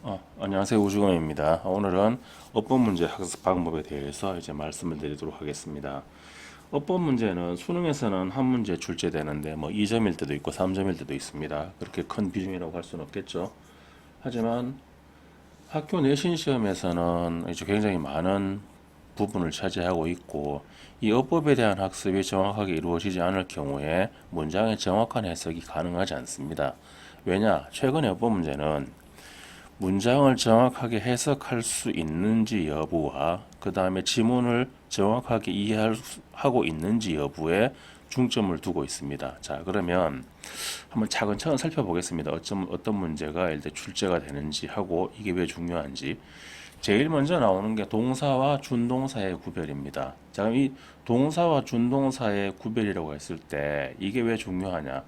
어, 안녕하세요 우주검입니다. 오늘은 어법 문제 학습 방법에 대해서 이제 말씀을 드리도록 하겠습니다. 어법 문제는 수능에서는 한 문제 출제되는데 뭐 2점일 때도 있고 3점일 때도 있습니다. 그렇게 큰 비중이라고 할 수는 없겠죠. 하지만 학교 내신 시험에서는 이제 굉장히 많은 부분을 차지하고 있고 이 어법에 대한 학습이 정확하게 이루어지지 않을 경우에 문장의 정확한 해석이 가능하지 않습니다. 왜냐? 최근의 어법 문제는 문장을 정확하게 해석할 수 있는지 여부와 그 다음에 지문을 정확하게 이해하고 있는지 여부에 중점을 두고 있습니다. 자, 그러면 한번 차근차근 살펴보겠습니다. 어쩜, 어떤 문제가 일단 출제가 되는지 하고 이게 왜 중요한지. 제일 먼저 나오는 게 동사와 준동사의 구별입니다. 자, 그럼 이 동사와 준동사의 구별이라고 했을 때 이게 왜 중요하냐?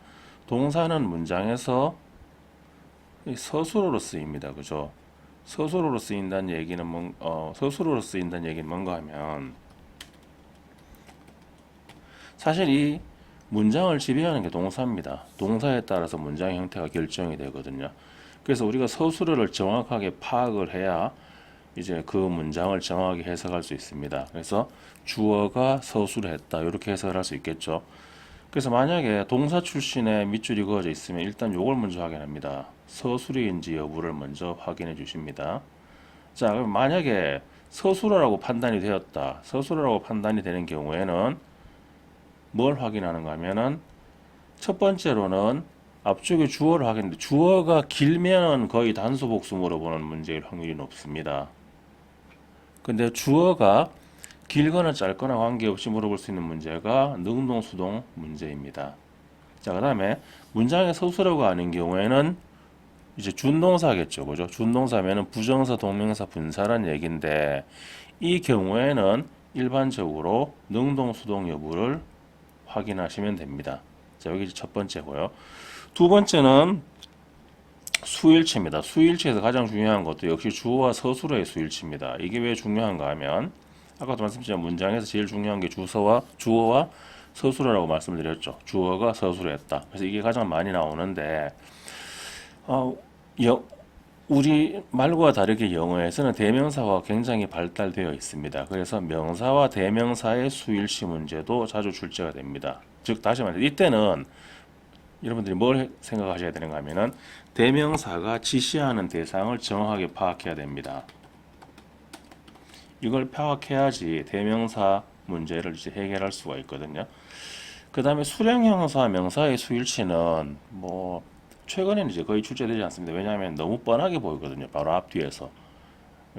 동사는 문장에서 이 서술어로 쓰입니다. 그죠? 서술어로 쓰인다는 얘기는 뭔, 어, 서술어로 쓰인다는 얘기는 뭔가 하면 사실 이 문장을 지배하는 게 동사입니다. 동사에 따라서 문장 형태가 결정이 되거든요. 그래서 우리가 서술어를 정확하게 파악을 해야 이제 그 문장을 정확하게 해석할 수 있습니다. 그래서 주어가 서술했다 이렇게 해석을 할 수 있겠죠. 그래서 만약에 동사 출신의 밑줄이 그어져 있으면 일단 요걸 먼저 확인합니다. 서술인지 여부를 먼저 확인해 주십니다. 자, 그럼 만약에 서술어라고 판단이 되었다. 서술어라고 판단이 되는 경우에는 뭘 확인하는가 하면은 첫 번째로는 앞쪽에 주어를 확인했는데 주어가 길면은 거의 단수 복수 물어보는 문제일 확률이 높습니다. 근데 주어가 길거나 짧거나 관계없이 물어볼 수 있는 문제가 능동 수동 문제입니다. 자, 그 다음에 문장의 서술어가 아닌 경우에는 이제 준동사겠죠. 그죠? 준동사면은 부정사, 동명사, 분사란 얘기인데 이 경우에는 일반적으로 능동 수동 여부를 확인하시면 됩니다. 자, 여기 첫 번째고요. 두 번째는 수일치입니다. 수일치에서 가장 중요한 것도 역시 주어와 서술어의 수일치입니다. 이게 왜 중요한가 하면 아까도 말씀드린 문장에서 제일 중요한 게 주어와 주어와 서술어라고 말씀드렸죠. 주어가 서술했다. 그래서 이게 가장 많이 나오는데 어, 여, 우리 말과 다르게 영어에서는 대명사가 굉장히 발달되어 있습니다. 그래서 명사와 대명사의 수일치 문제도 자주 출제가 됩니다. 즉 다시 말해 이때는 여러분들이 뭘 생각하셔야 되는가 하면은 대명사가 지시하는 대상을 정확하게 파악해야 됩니다. 이걸 파악해야지 대명사 문제를 이제 해결할 수가 있거든요. 그 다음에 수량형사 명사의 수일치는 뭐 최근에는 이제 거의 출제되지 않습니다. 왜냐하면 너무 뻔하게 보이거든요. 바로 앞뒤에서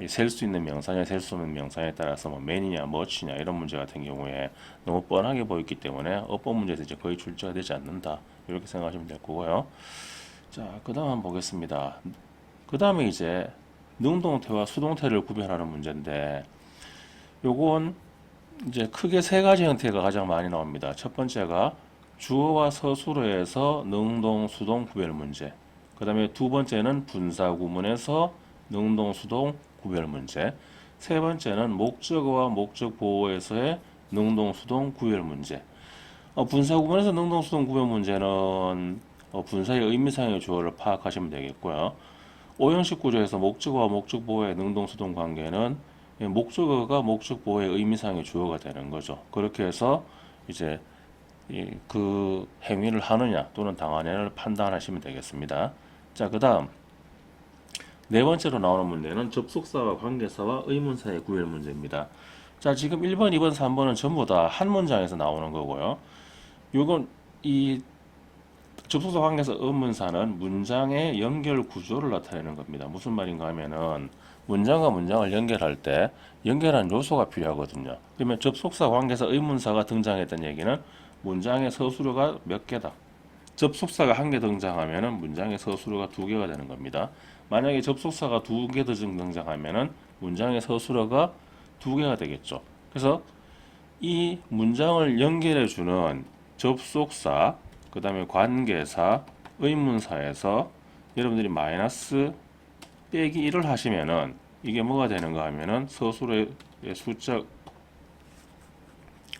셀 수 있는 명사냐 셀 수 없는 명사에 따라서 뭐 맨이냐 머치냐 이런 문제 같은 경우에 너무 뻔하게 보였기 때문에 어법 문제에서 이제 거의 출제가 되지 않는다 이렇게 생각하시면 될 거고요. 자, 그 다음 보겠습니다. 그 다음에 이제 능동태와 수동태를 구별하는 문제인데 요건 이제 크게 세 가지 형태가 가장 많이 나옵니다. 첫 번째가 주어와 서술어에서 능동, 수동 구별 문제. 그 다음에 두 번째는 분사 구문에서 능동, 수동 구별 문제. 세 번째는 목적어와 목적 보호에서의 능동, 수동 구별 문제. 어, 분사 구문에서 능동, 수동 구별 문제는 어, 분사의 의미상의 주어를 파악하시면 되겠고요. 오형식 구조에서 목적어와 목적 보호의 능동, 수동 관계는 이 목적어가 목적 보호의 의미상의 주어가 되는 거죠. 그렇게 해서 이제 이그 행위를 하느냐 또는 당하느냐를 판단하시면 되겠습니다. 자, 그 다음 네 번째로 나오는 문제는 접속사와 관계사와 의문사의 구별 문제입니다. 자, 지금 1번, 2번, 3번은 전부 다 한 문장에서 나오는 거고요. 요건 이 접속사 관계사 의문사는 문장의 연결 구조를 나타내는 겁니다. 무슨 말인가 하면은 문장과 문장을 연결할 때 연결한 요소가 필요하거든요. 그러면 접속사 관계사 의문사가 등장했다는 얘기는 문장의 서술어가 몇 개다. 접속사가 한 개 등장하면은 문장의 서술어가 두 개가 되는 겁니다. 만약에 접속사가 두개더 등장하면은 문장의 서술어가 두 개가 되겠죠. 그래서 이 문장을 연결해 주는 접속사, 그 다음에 관계사, 의문사에서 여러분들이 마이너스 빼기 1을 하시면은 이게 뭐가 되는가 하면은 서술어의 숫자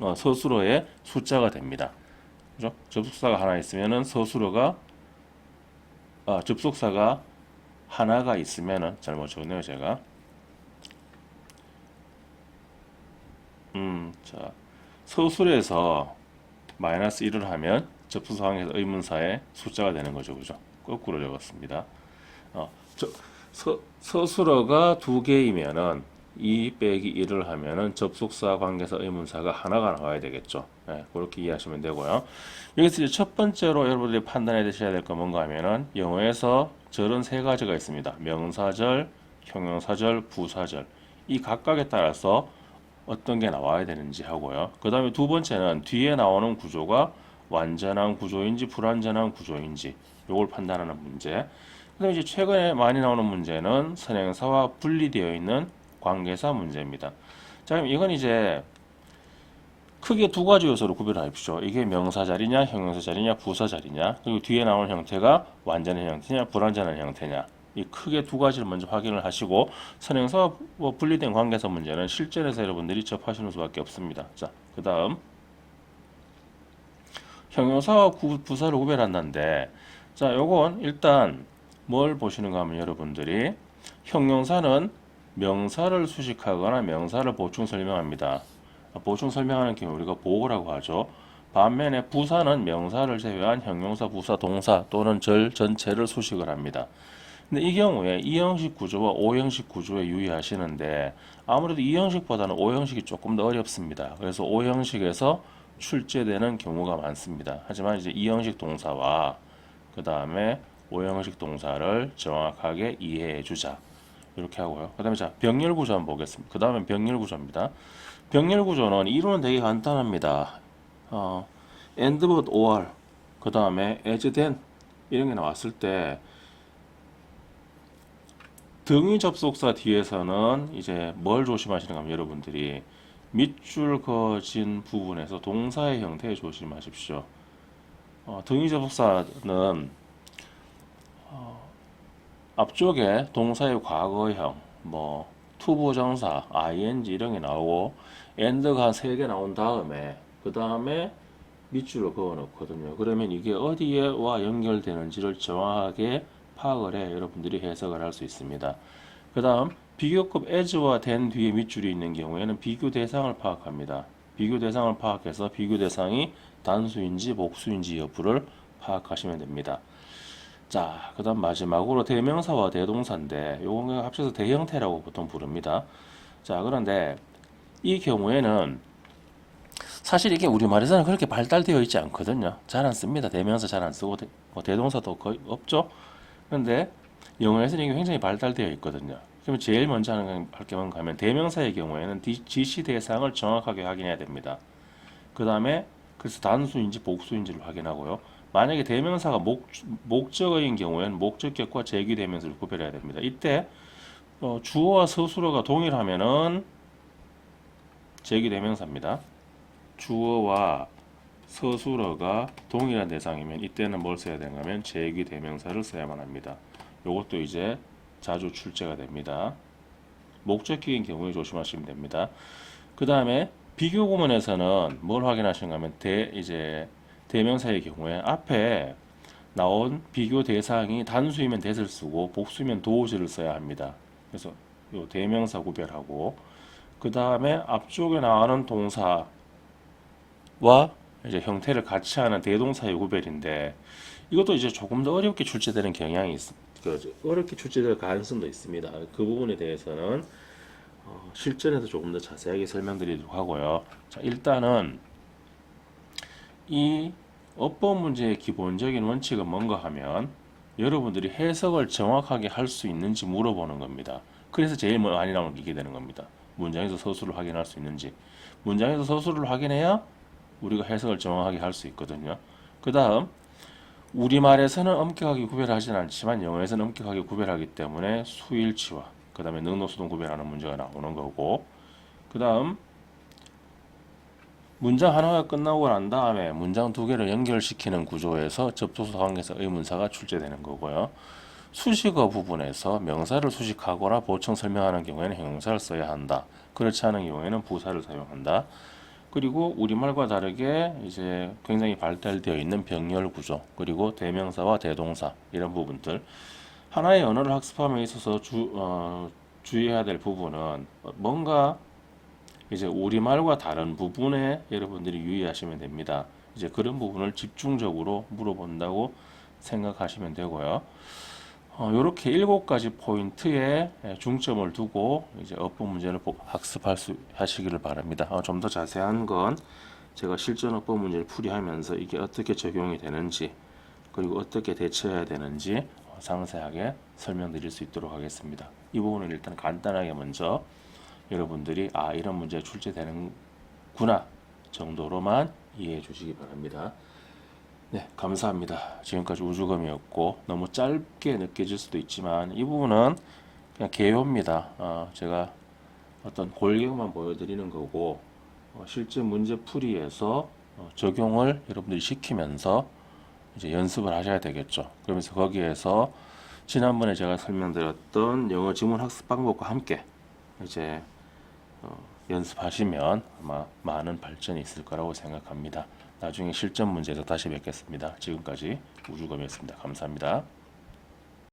어, 서술어의 숫자가 됩니다. 그죠? 접속사가 하나 있으면은 서술어가 아, 접속사가 하나가 있으면은 잘못 적었네요 제가 음, 자 서술에서 마이너스 1을 하면 접수사 관계에서 의문사의 숫자가 되는 거죠 그죠 거꾸로 적었습니다 어, 저, 서, 서술어가 두 개이면은 2 빼기 1을 하면은 접속사 관계에서 의문사가 하나가 나와야 되겠죠. 네, 그렇게 이해하시면 되고요. 여기서 이제 첫 번째로 여러분들이 판단해 주셔야 될 건 뭔가 하면은 영어에서 절은 세 가지가 있습니다. 명사절, 형용사절, 부사절. 이 각각에 따라서 어떤 게 나와야 되는지 하고요. 그 다음에 두 번째는 뒤에 나오는 구조가 완전한 구조인지 불완전한 구조인지 요걸 판단하는 문제. 그다음에 이제 최근에 많이 나오는 문제는 선행사와 분리되어 있는 관계사 문제입니다. 자, 그럼 이건 이제 크게 두 가지 요소로 구별하십시오. 이게 명사 자리냐, 형용사 자리냐, 부사 자리냐, 그리고 뒤에 나오는 형태가 완전한 형태냐, 불완전한 형태냐. 이 크게 두 가지를 먼저 확인을 하시고 선행사와 뭐 분리된 관계사 문제는 실전에서 여러분들이 접하시는 수밖에 없습니다. 자, 그 다음 형용사와 구- 부사를 구별한다는데 자, 요건 일단 뭘 보시는가 하면 여러분들이 형용사는 명사를 수식하거나 명사를 보충 설명합니다. 보충 설명하는 경우 우리가 보호라고 하죠. 반면에 부사는 명사를 제외한 형용사, 부사, 동사 또는 절 전체를 수식을 합니다. 근데 이 경우에 이 형식 구조와 O 형식 구조에 유의하시는데 아무래도 이 형식보다는 O 형식이 조금 더 어렵습니다. 그래서 O 형식에서 출제되는 경우가 많습니다. 하지만 이제 이 형식 동사와 그 다음에 O 형식 동사를 정확하게 이해해 주자. 이렇게 하고요. 그 다음에 자, 병렬 구조 한번 보겠습니다. 그 다음에 병렬 구조입니다. 병렬 구조는 이론은 되게 간단합니다. 어, and but or 그 다음에 as then 이런 게 나왔을 때 등위 접속사 뒤에서는 이제 뭘 조심하시는가 하면 여러분들이 밑줄 그어진 부분에서 동사의 형태에 조심하십시오. 어, 등위 접속사는 어, 앞쪽에 동사의 과거형, 뭐 투부정사, ing 이런 게 나오고 and가 한 세 개 나온 다음에 그 다음에 밑줄을 그어 놓거든요. 그러면 이게 어디에와 연결되는지를 정확하게 파악을 해 여러분들이 해석을 할 수 있습니다. 그 다음 비교급 as와 된 뒤에 밑줄이 있는 경우에는 비교 대상을 파악합니다. 비교 대상을 파악해서 비교 대상이 단수인지 복수인지 여부를 파악하시면 됩니다. 자, 그 다음 마지막으로 대명사와 대동사인데 요거 합쳐서 대형태라고 보통 부릅니다. 자, 그런데 이 경우에는 사실 이게 우리말에서는 그렇게 발달되어 있지 않거든요. 잘 안 씁니다. 대명사 잘 안 쓰고 대, 뭐 대동사도 거의 없죠. 그런데 영어에서는 이게 굉장히 발달되어 있거든요. 그러면 제일 먼저 하는 할게만 가면 대명사의 경우에는 디- 지시 대상을 정확하게 확인해야 됩니다. 그 다음에 그래서 단수인지 복수인지를 확인하고요. 만약에 대명사가 목, 목적어인 경우에는 목적격과 제기대명사를 구별해야 됩니다. 이때 어, 주어와 서술어가 동일하면은 제기대명사입니다. 주어와 서술어가 동일한 대상이면 이때는 뭘 써야 하면 제기대명사를 써야만 합니다. 요것도 이제 자주 출제가 됩니다. 목적격인 경우에 조심하시면 됩니다. 그 다음에 비교 구문에서는 뭘 확인하시는가 하면 대 이제 대명사의 경우에 앞에 나온 비교 대상이 단수이면 that을 쓰고 복수이면 does를 써야 합니다. 그래서 요 대명사 구별하고 그 다음에 앞쪽에 나오는 동사와 이제 형태를 같이 하는 대동사의 구별인데 이것도 이제 조금 더 어렵게 출제되는 경향이 있, 그 어렵게 출제될 가능성도 있습니다. 그 부분에 대해서는 어, 실전에서 조금 더 자세하게 설명드리도록 하고요. 자, 일단은 이 어법 문제의 기본적인 원칙은 뭔가 하면 여러분들이 해석을 정확하게 할 수 있는지 물어보는 겁니다. 그래서 제일 많이 나오는 게 되는 겁니다. 문장에서 서술을 확인할 수 있는지. 문장에서 서술을 확인해야 우리가 해석을 정확하게 할 수 있거든요. 그 다음, 우리말에서는 엄격하게 구별하지는 않지만 영어에서는 엄격하게 구별하기 때문에 수일치와 그 다음에 능동수동 구별하는 문제가 나오는 거고 그 다음 문장 하나가 끝나고 난 다음에 문장 두 개를 연결시키는 구조에서 접속사 관계에서 의문사가 출제되는 거고요. 수식어 부분에서 명사를 수식하거나 보충 설명하는 경우에는 형용사를 써야 한다. 그렇지 않은 경우에는 부사를 사용한다. 그리고 우리말과 다르게 이제 굉장히 발달되어 있는 병렬 구조, 그리고 대명사와 대동사 이런 부분들. 하나의 언어를 학습함에 있어서 주, 어, 주의해야 될 부분은 뭔가 이제 우리말과 다른 부분에 여러분들이 유의하시면 됩니다. 이제 그런 부분을 집중적으로 물어본다고 생각하시면 되고요. 어, 이렇게 일곱 가지 포인트에 예, 중점을 두고 이제 어법 문제를 보- 학습할 수 하시기를 바랍니다. 어, 좀더 자세한 건 제가 실전 어법 문제를 풀이하면서 이게 어떻게 적용이 되는지 그리고 어떻게 대처해야 되는지 어, 상세하게 설명드릴 수 있도록 하겠습니다. 이 부분은 일단 간단하게 먼저 여러분들이 아 이런 문제 출제되는구나 정도로만 이해해 주시기 바랍니다. 네, 감사합니다. 지금까지 우주검이었고 너무 짧게 느껴질 수도 있지만 이 부분은 그냥 개요입니다. 어, 제가 어떤 골격만 보여드리는 거고 어, 실제 문제 풀이에서 어, 적용을 여러분들이 시키면서 이제 연습을 하셔야 되겠죠. 그러면서 거기에서 지난번에 제가 설명드렸던 영어 지문 학습 방법과 함께 이제 어, 연습하시면 아마 많은 발전이 있을 거라고 생각합니다. 나중에 실전 문제에서 다시 뵙겠습니다. 지금까지 우주검이었습니다. 감사합니다.